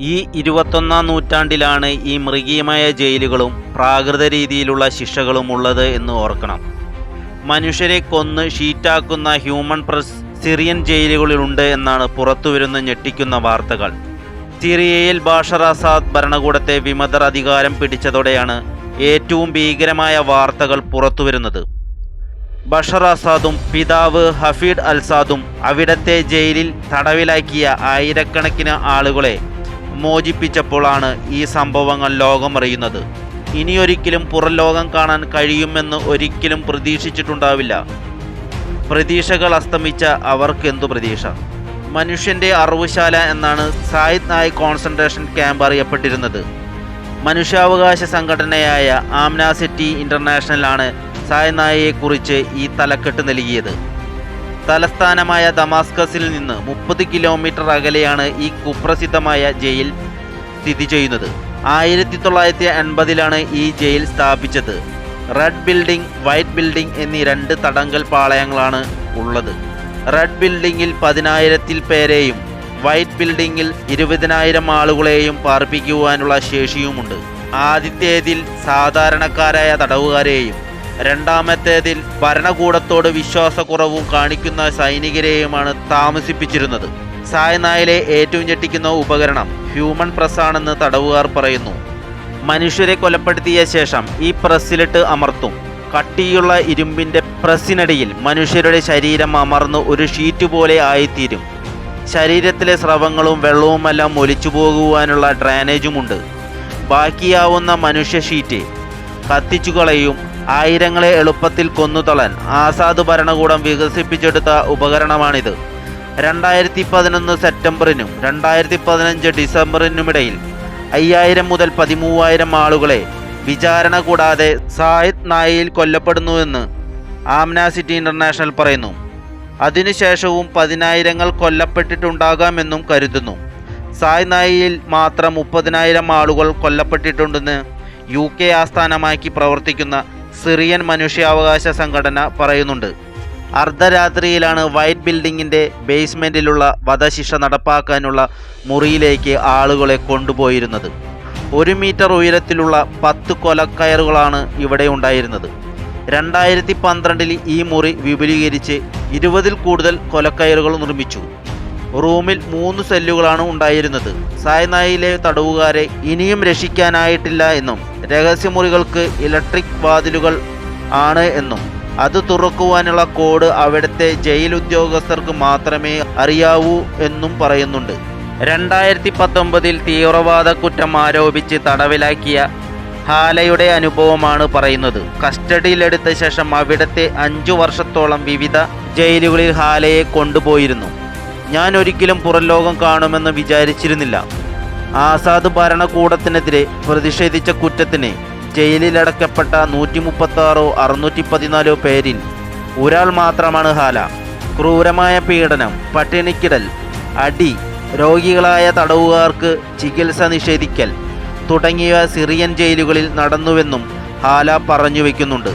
ഈ ഇരുപത്തൊന്നാം നൂറ്റാണ്ടിലാണ് ഈ മൃഗീയമായ ജയിലുകളും പ്രാകൃത രീതിയിലുള്ള ശിക്ഷകളും ഉള്ളത് എന്ന് ഓർക്കണം. മനുഷ്യരെ കൊന്ന് ഷീറ്റാക്കുന്ന ഹ്യൂമൻ പ്രസ് സിറിയൻ ജയിലുകളിലുണ്ട് എന്നാണ് പുറത്തുവരുന്ന ഞെട്ടിക്കുന്ന വാർത്തകൾ. സിറിയയിൽ ബാഷർ അസാദ് ഭരണകൂടത്തെ വിമതർ അധികാരം പിടിച്ചതോടെയാണ് ഏറ്റവും ഭീകരമായ വാർത്തകൾ പുറത്തുവരുന്നത്. ബഷർ അസാദും പിതാവ് ഹഫീഡ് അൽസാദും അവിടത്തെ ജയിലിൽ തടവിലാക്കിയ ആയിരക്കണക്കിന് ആളുകളെ മോചിപ്പിച്ചപ്പോഴാണ് ഈ സംഭവങ്ങൾ ലോകമറിയുന്നത്. ഇനിയൊരിക്കലും പുറലോകം കാണാൻ കഴിയുമെന്ന് ഒരിക്കലും പ്രതീക്ഷിച്ചിട്ടുണ്ടാവില്ല. പ്രതീക്ഷകൾ അസ്തമിച്ച അവർക്കെന്തു പ്രതീക്ഷ? മനുഷ്യന്റെ അറിവുശാല എന്നാണ് സായിദ് നായ് കോൺസെൻട്രേഷൻ ക്യാമ്പ് അറിയപ്പെട്ടിരുന്നത്. മനുഷ്യാവകാശ സംഘടനയായ ആംനാസിറ്റി ഇന്റർനാഷണലാണ് സായ് നായയെക്കുറിച്ച് ഈ തലക്കെട്ട് നൽകിയത്. തലസ്ഥാനമായ ദമാസ്കസിൽ നിന്ന് മുപ്പത് കിലോമീറ്റർ അകലെയാണ് ഈ കുപ്രസിദ്ധമായ ജയിൽ സ്ഥിതി ചെയ്യുന്നത്. ആയിരത്തി തൊള്ളായിരത്തി എൺപതിലാണ് ഈ ജയിൽ സ്ഥാപിച്ചത്. റെഡ് ബിൽഡിംഗ് വൈറ്റ് ബിൽഡിംഗ് എന്നീ രണ്ട് തടങ്കൽ പാളയങ്ങളാണ് ഉള്ളത്. റെഡ് ബിൽഡിംഗിൽ പതിനായിരത്തിൽ പേരെയും വൈറ്റ് ബിൽഡിംഗിൽ ഇരുപതിനായിരം ആളുകളെയും പാർപ്പിക്കുവാനുള്ള ശേഷിയുമുണ്ട്. ആദ്യത്തേതിൽ സാധാരണക്കാരായ തടവുകാരെയും രണ്ടാമത്തേതിൽ ഭരണകൂടത്തോട് വിശ്വാസക്കുറവും കാണിക്കുന്ന സൈനികരെയുമാണ് താമസിപ്പിച്ചിരുന്നത്. സായനായിലെ ഏറ്റവും ഞെട്ടിക്കുന്ന ഉപകരണം ഹ്യൂമൻ പ്രസ് ആണെന്ന് തടവുകാർ പറയുന്നു. മനുഷ്യരെ കൊലപ്പെടുത്തിയ ശേഷം ഈ പ്രസ്സിലിട്ട് അമർത്തും. കട്ടിയുള്ള ഇരുമ്പിന്റെ പ്രസ്സിനടിയിൽ മനുഷ്യരുടെ ശരീരം അമർന്ന് ഒരു ഷീറ്റ് പോലെ ആയിത്തീരും. ശരീരത്തിലെ സ്രവങ്ങളും വെള്ളവുമെല്ലാം ഒലിച്ചു പോകുവാനുള്ള ഡ്രാനേജുമുണ്ട്. ബാക്കിയാവുന്ന മനുഷ്യ ഷീറ്റ് കത്തിച്ചു കളയും ആയിരങ്ങളെ എളുപ്പത്തിൽ കൊന്നുതള്ളാൻ ആസാദ് ഭരണകൂടം വികസിപ്പിച്ചെടുത്ത ഉപകരണമാണിത്. രണ്ടായിരത്തി പതിനൊന്ന് സെപ്റ്റംബറിനും രണ്ടായിരത്തി പതിനഞ്ച് ഡിസംബറിനുമിടയിൽ അയ്യായിരം മുതൽ പതിമൂവായിരം ആളുകളെ വിചാരണ കൂടാതെ സായിദ് നായയിൽ കൊല്ലപ്പെടുന്നുവെന്ന് ആംനാസിറ്റി ഇന്റർനാഷണൽ പറയുന്നു. അതിനുശേഷവും പതിനായിരങ്ങൾ കൊല്ലപ്പെട്ടിട്ടുണ്ടാകാമെന്നും കരുതുന്നു. സായ് നായിയിൽ മാത്രം മുപ്പതിനായിരം ആളുകൾ കൊല്ലപ്പെട്ടിട്ടുണ്ടെന്ന് യു കെ ആസ്ഥാനമാക്കി പ്രവർത്തിക്കുന്ന സിറിയൻ മനുഷ്യാവകാശ സംഘടന പറയുന്നുണ്ട്. അർദ്ധരാത്രിയിലാണ് വൈറ്റ് ബിൽഡിങ്ങിന്റെ ബേസ്മെന്റിലുള്ള വധശിക്ഷ നടപ്പാക്കാനുള്ള മുറിയിലേക്ക് ആളുകളെ കൊണ്ടുപോയിരുന്നത്. ഒരു മീറ്റർ ഉയരത്തിലുള്ള പത്ത് കൊലക്കയറുകളാണ് ഇവിടെ ഉണ്ടായിരുന്നത്. രണ്ടായിരത്തി പന്ത്രണ്ടിൽ ഈ മുറി വിപുലീകരിച്ച് ഇരുപതിൽ കൂടുതൽ കൊലക്കയറുകൾ നിർമ്മിച്ചു. റൂമിൽ മൂന്ന് സെല്ലുകളാണ് ഉണ്ടായിരുന്നത്. സായ്നായിലെ തടവുകാരെ ഇനിയും രക്ഷിക്കാനായിട്ടില്ല എന്നും രഹസ്യമുറികൾക്ക് ഇലക്ട്രിക് വാതിലുകൾ ആണ് എന്നും അത് തുറക്കുവാനുള്ള കോഡ് അവിടുത്തെ ജയിൽ ഉദ്യോഗസ്ഥർക്ക് മാത്രമേ അറിയാവൂ എന്നും പറയുന്നുണ്ട്. രണ്ടായിരത്തി പത്തൊമ്പതിൽ തീവ്രവാദ കുറ്റം ആരോപിച്ച് തടവിലാക്കിയ ഹാലയുടെ അനുഭവമാണ് പറയുന്നത്. കസ്റ്റഡിയിലെടുത്ത ശേഷം അവിടുത്തെ അഞ്ചു വർഷത്തോളം വിവിധ ജയിലുകളിൽ ഹാലയെ കൊണ്ടുപോയിരുന്നു. ഞാൻ ഒരിക്കലും പുറം ലോകം കാണുമെന്ന് വിചാരിച്ചിരുന്നില്ല. ആസാദ് ഭരണകൂടത്തിനെതിരെ പ്രതിഷേധിച്ച കുറ്റത്തിന് ജയിലിലടക്കപ്പെട്ട നൂറ്റി മുപ്പത്തി ആറോ അറുന്നൂറ്റി പതിനാലോ പേരിൽ ഒരാൾ മാത്രമാണ് ഹാല. ക്രൂരമായ പീഡനം പട്ടിണിക്കിടൽ അടി രോഗികളായ തടവുകാർക്ക് ചികിത്സ നിഷേധിക്കൽ തുടങ്ങിയ സിറിയൻ ജയിലുകളിൽ നടന്നുവെന്നും ഹാല പറഞ്ഞു വയ്ക്കുന്നുണ്ട്